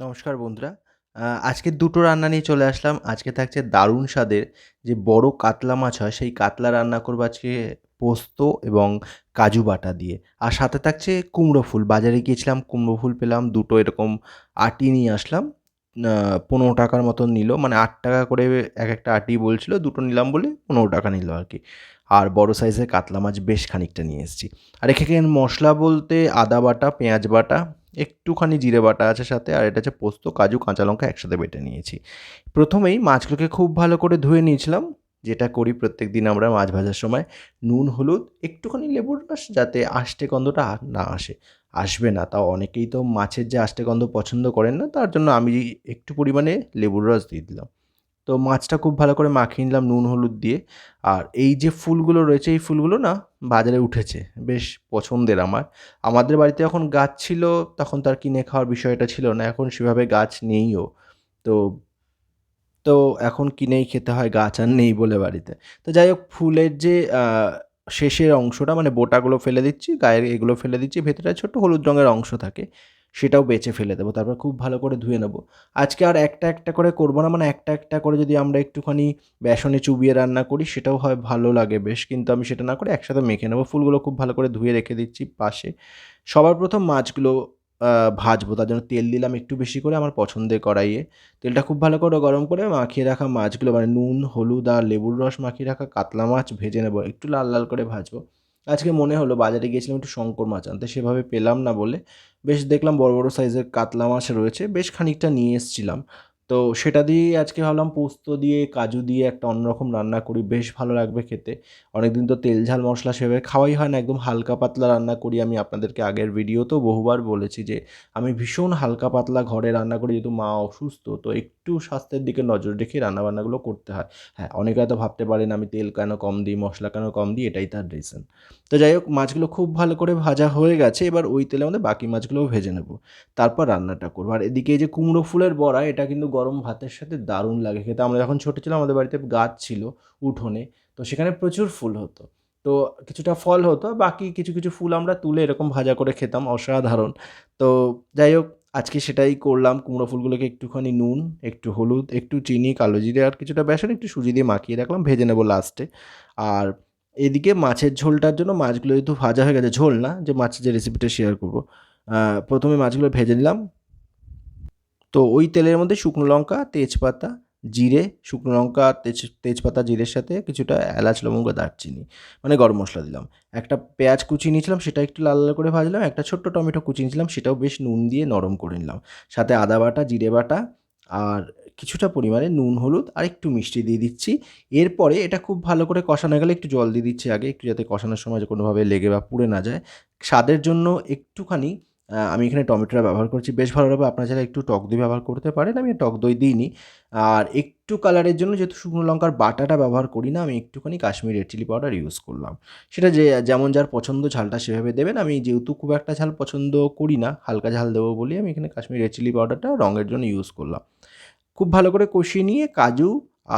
নমস্কার বন্ধুরা আজকে দুটো রান্না নিয়ে চলে আসলাম। আজকে থাকছে দারুণ স্বাদের যে বড় কাতলা মাছ হয়, সেই কাতলা রান্না করব আজকে পোস্ত এবং কাজু বাটা দিয়ে। আর সাথে থাকছে কুমড়ো ফুল। বাজারে গিয়েছিলাম কুমড়ো ফুল পেলাম দুটো এরকম আটি নিয়ে আসলাম। আ ৳১৫ র মতন নিল। মানে আট টাকা করে এক একটা আটি বলছিল। দুটো নিলাম বলে ৳১৫ নিল আর কি আর বড় সাইজের কাতলা মাছ বেশ খানিকটা নিয়ে এসেছি। আর এখানে মশলা বলতে আদা বাটা, পেঁয়াজ বাটা, একটুখানি জিরে বাটা আছে সাথে আর এটা হচ্ছে পোস্ত, কাজু, কাঁচা লঙ্কা একসাথে বেটে নিয়েছি। প্রথমেই মাছগুলোকে খুব ভালো করে ধুয়ে নিয়েছিলাম। যেটা করি প্রত্যেক দিন আমরা মাছ ভাজার সময়। নুন, হলুদ, একটুখানি লেবুর রস যাতে আষ্টে গন্ধটা না আসে। আসবে না, তাও অনেকেই তো মাছের যে আষ্টে গন্ধ পছন্দ করেন না, তার জন্য আমি একটু পরিমাণে লেবুর রস দিয়ে দিলাম। তো মাছটা খুব ভালো করে মাখিয়ে নিলাম নুন, হলুদ দিয়ে। আর এই যে ফুলগুলো রয়েছে, এই ফুলগুলো না বাজারে উঠেছে। বেশ পছন্দের আমার। আমাদের বাড়িতে যখন গাছ ছিল, তখন তার কিনে খাওয়ার বিষয়টা ছিল না। এখন সেভাবে গাছ নেইও। তো তো এখন কিনেই খেতে হয়, গাছ আর নেই বলে বাড়িতে। তো যাই হোক ফুলের যে শেষের অংশটা মানে বোটাগুলো ফেলে দিচ্ছি, গায়ের এগুলো ফেলে দিচ্ছি। ভেতরে ছোট্ট হলুদ রঙের অংশ থাকে। সেটাও বেছে ফেলে দেবো। তারপর খুব ভালো করে ধুয়ে নেব আজকে আর একটা, একটা করে করব না। মানে একটা, একটা করে যদি আমরা একটুখানি বেসনে চুবিয়ে রান্না করি, সেটাও হয় ভালো লাগে বেশ। কিন্তু আমি সেটা না করে একসাথে মেখে নেব ফুলগুলো খুব ভালো করে ধুয়ে রেখে দিচ্ছি পাশে। সবার প্রথম মাছগুলো ভাজবো। তার জন্য তেল দিলাম একটু বেশি করে আমার পছন্দের কড়াইয়ে। তেলটা খুব ভালো করে গরম করে মাখিয়ে রাখা মাছগুলো মানে নুন, হলুদ আর লেবুর রস মাখিয়ে রাখা কাতলা মাছ ভেজে নেব। একটু লাল, লাল করে ভাজবো। আজকে মনে হলো বাজারে গিয়েছিলাম একটু শঙ্কর মাছ আনতে। সেভাবে পেলাম না বলে বেশ দেখলাম বড়, বড় সাইজের কাতলা মাছ রয়েছে। বেশ খানিকটা নিয়ে এসেছিলাম। তো সেটা দিয়েই আজকে ভাবলাম পোস্ত দিয়ে, কাজু দিয়ে একটা অন্যরকম রান্না করি। বেশ ভালো লাগবে খেতে। অনেকদিন তো তেল ঝাল মশলা সেভাবে খাওয়াই হয় না। একদম হালকা পাতলা রান্না করি। আমি আপনাদেরকে আগের ভিডিওতেও বহুবার বলেছি যে আমি ভীষণ হালকা পাতলা ঘরে রান্না করি যেহেতু মা অসুস্থ। তো একটু স্বাস্থ্যের দিকে নজর রেখে রান্নাবান্নাগুলো করতে হয়। হ্যাঁ, অনেকে হয়তো ভাবতে পারেন আমি তেল কেন কম দিই, মশলা কেন কম দিই, এটাই তার রিজন। তো যাই হোক মাছগুলো খুব ভালো করে ভাজা হয়ে গেছে। এবার ওই তেলে আমাদের বাকি মাছগুলোও ভেজে নেব। তারপর রান্নাটা করব আর এদিকে যে কুমড়ো ফুলের বড়া, এটা কিন্তু গরম ভাতের সাথে দারুণ লাগে খেতে। আমরা যখন ছোটো ছিলাম আমাদের বাড়িতে গাছ ছিল উঠোনে। তো সেখানে প্রচুর ফুল হতো। তো কিছুটা ফল হতো। বাকি কিছু, কিছু ফুল আমরা তুলে এরকম ভাজা করে খেতাম। অসাধারণ! তো যাই হোক আজকে সেটাই করলাম। কুমড়ো ফুলগুলোকে একটুখানি নুন, একটু হলুদ, একটু চিনি, কালো জিরে আর কিছুটা বেসন, একটু সুজি দিয়ে মাখিয়ে রাখলাম। ভেজে নেব লাস্টে। আর এদিকে মাছের ঝোলটার জন্য মাছগুলো যেহেতু ভাজা হয়ে গেছে, ঝোল না যে মাছের যে রেসিপিটা শেয়ার করব। প্রথমে মাছগুলো ভেজে নিলাম। তো ওই তেলের মধ্যে শুকনো লঙ্কা, তেজপাতা, জিরে, শুকনো লঙ্কা, তেজ তেজপাতা, জিরের সাথে কিছুটা এলাচ, লবঙ্গ, দারচিনি মানে গরম মশলা দিলাম। একটা পেঁয়াজ কুচিয়ে নিয়েছিলাম সেটা একটু লাল, লাল করে ভাজলাম। একটা ছোট্ট টমেটো কুচিয়ে নিয়েছিলাম সেটাও বেশ নুন দিয়ে নরম করে নিলাম। সাথে আদা বাটা, জিরে বাটা আর কিছুটা পরিমাণে নুন, হলুদ আর একটু মিষ্টি দিয়ে দিচ্ছি। এরপরে এটা খুব ভালো করে কষানো গেলে একটু জল দিয়ে দিচ্ছি আগে, একটু যাতে কষানোর সময় কোনোভাবে লেগে বা পুড়ে না যায়। স্বাদের জন্য একটুখানি আমি এখানে টমেটোটা ব্যবহার করছি। বেশ ভালো। আপনারা চাইলে একটু টক দই ব্যবহার করতে পারেন। আমি টক দই দিইনি। আর একটু কালারের জন্য যেহেতু শুকনো লঙ্কার বাটাটা ব্যবহার করি না, আমি একটুখানি Kashmir red chilli powder use করলাম। সেটা যে যেমন যার পছন্দ ঝালটা সেভাবে দেবেন। আমি যেহেতু খুব একটা ঝাল পছন্দ করি না, হালকা ঝাল দেবো বলেই আমি এখানে কাশ্মীর রেড চিলি পাউডারটা রঙের জন্য ইউজ করলাম। খুব ভালো করে কষিয়ে নিয়ে কাজু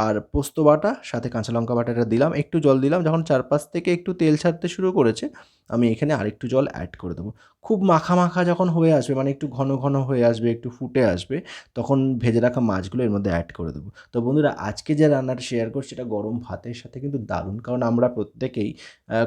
আর পোস্ত বাটা সাথে কাঁচা লঙ্কা বাটাটা দিলাম। একটু জল দিলাম। যখন চারপাশ থেকে একটু তেল ছাড়তে শুরু করেছে, আমি এখানে আরেকটু জল অ্যাড করে দেবো। খুব মাখা, মাখা যখন হয়ে আসবে মানে একটু ঘন, ঘন হয়ে আসবে, একটু ফুটে আসবে, তখন ভেজে রাখা মাছগুলো এর মধ্যে অ্যাড করে দেবো। তো বন্ধুরা আজকে যে রান্নাটা শেয়ার করছি সেটা গরম ভাতের সাথে কিন্তু দারুণ। কারণ আমরা প্রত্যেকেই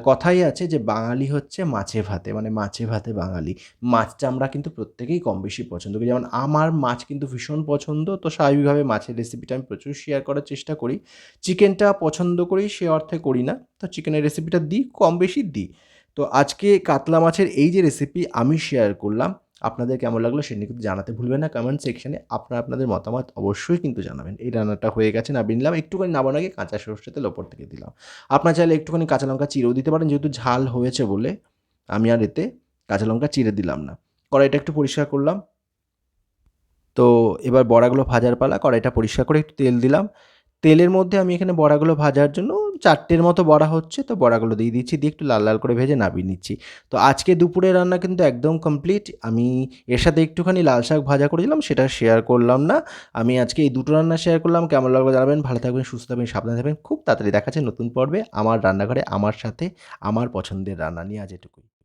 কথাই আছে যে বাঙালি হচ্ছে মাছে ভাতে মানে মাছে ভাতে বাঙালি। মাছটা আমরা কিন্তু প্রত্যেকেই কম বেশি পছন্দ করি। যেমন আমার মাছ কিন্তু ভীষণ পছন্দ। তো স্বাভাবিকভাবে মাছের রেসিপিটা আমি প্রচুর শেয়ার করার চেষ্টা করি। চিকেনটা পছন্দ করি সে অর্থে করি না। তো চিকেনের রেসিপিটা দিই, কম বেশি দিই। তো আজকে কাতলা মাছের এই যে রেসিপি আমি শেয়ার করলাম, আপনাদের কেমন লাগল সেটা কিন্তু জানাতে ভুলবেন না কমেন্ট সেকশনে। আপনারা আপনাদের মতামত অবশ্যই কিন্তু জানাবেন। এই রান্নাটা হয়ে গেছে নামিয়ে নিলাম। একটুখানি নামানোর আগে কাঁচা সরষের তেল ওপর থেকে দিলাম। আপনারা চাইলে একটুখানি কাঁচা লঙ্কা চিরেও দিতে পারেন যেহেতু ঝাল হয়েছে বলে আমি আর এতে কাঁচা লঙ্কা চিরে দিলাম না। কড়াইটা একটু পরিষ্কার করলাম। তো এবার বড়াগুলো ভাজার পালা। কড়াইটা পরিষ্কার করে একটু তেল দিলাম। তেলের মধ্যে আমি এখানে বড়াগুলো ভাজার জন্য চারটের মতো বড়া হচ্ছে। তো বড়াগুলো দিয়ে দিচ্ছি। দিয়ে একটু লাল, লাল করে ভেজে নামিয়ে নিচ্ছি। তো আজকে দুপুরের রান্না কিন্তু একদম কমপ্লিট। আমি এর সাথে একটুখানি লাল শাক ভাজা করেছিলাম সেটা শেয়ার করলাম না। আমি আজকে এই দুটো রান্না শেয়ার করলাম। কেমন লাগল জানাবেন। ভালো থাকবেন, সুস্থ থাকবেন, সাবধানে থাকবেন। খুব তাড়াতাড়ি দেখা হচ্ছে নতুন পর্বে আমার রান্নাঘরে আমার সাথে আমার পছন্দের রান্না নিয়ে আজ এটুকুই।